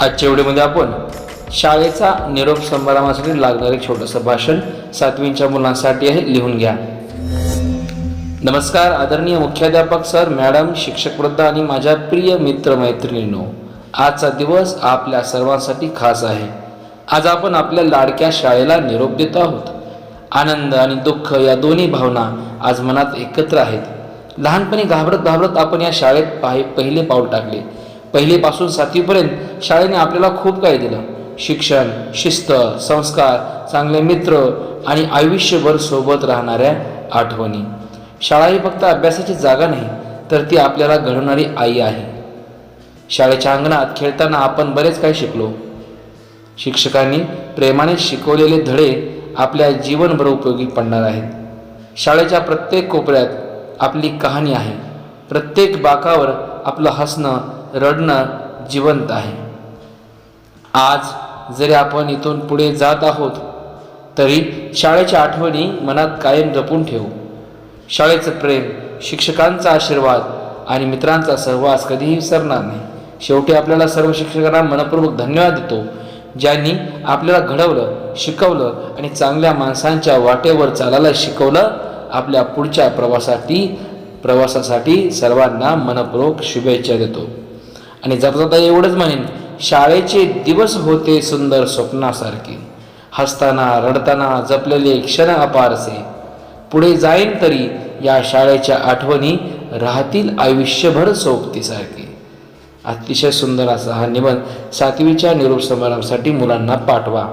आजच्या व्हिडिओमध्ये आपण शाळेचा निरोप समारंभासाठी लागणारे एक छोटंसं भाषण सातवींच्या मुलांसाठी आहे लिहून घ्या. नमस्कार आदरणीय मुख्याध्यापक सर मॅडम शिक्षक वृद्ध आणि माझ्या प्रिय मित्र मैत्रिणींनो आजचा दिवस आपल्या सर्वांसाठी खास आहे. आज आपण आपल्या लाडक्या शाळेला निरोप देत आहोत. आनंद आणि दुःख या दोन्ही भावना आज मनात एकत्र आहेत. लहानपणी घाबरत घाबरत आपण या शाळेत पाहि पहिले पाऊल टाकले. पहिलीपासून सातवीपर्यंत शाळेने आपल्याला खूप काही दिलं. शिक्षण शिस्त संस्कार चांगले मित्र आणि आयुष्यभर सोबत राहणाऱ्या आठवणी. शाळा ही फक्त अभ्यासाची जागा नाही तर ती आपल्याला घडवणारी आई आहे. शाळेच्या अंगणात खेळताना आपण बरेच काही शिकलो. शिक्षकांनी प्रेमाने शिकवलेले धडे आपल्या जीवनभर उपयोगी पडणार आहेत. शाळेच्या प्रत्येक कोपऱ्यात आपली कहाणी आहे. प्रत्येक बाकावर आपलं हसणं रडणं जिवंत आहे. आज जरी आपण इथून पुढे जात आहोत तरी शाळेच्या आठवणी मनात कायम जपून ठेवू. शाळेचं प्रेम शिक्षकांचा आशीर्वाद आणि मित्रांचा सहवास कधीही विसरणार नाही. शेवटी आपल्याला सर्व शिक्षकांना मनपूर्वक धन्यवाद देतो ज्यांनी आपल्याला घडवलं शिकवलं आणि चांगल्या माणसांच्या वाटेवर चालायला शिकवलं आपल्या पुढच्या प्रवासासाठी प्रवासासाठी सर्वांना मनपूर्वक शुभेच्छा देतो. आणि जाता एवढंच म्हणेन शाळेचे दिवस होते सुंदर स्वप्नासारखे. हसताना रडताना जपलेले क्षण अपारसे. पुढे जाईन तरी या शाळेच्या आठवणी राहतील आयुष्यभर सोबतीसारखे. अतिशय सुंदर असा हा निबंध सातवीच्या निरोप समारंभासाठी मुलांना पाठवा.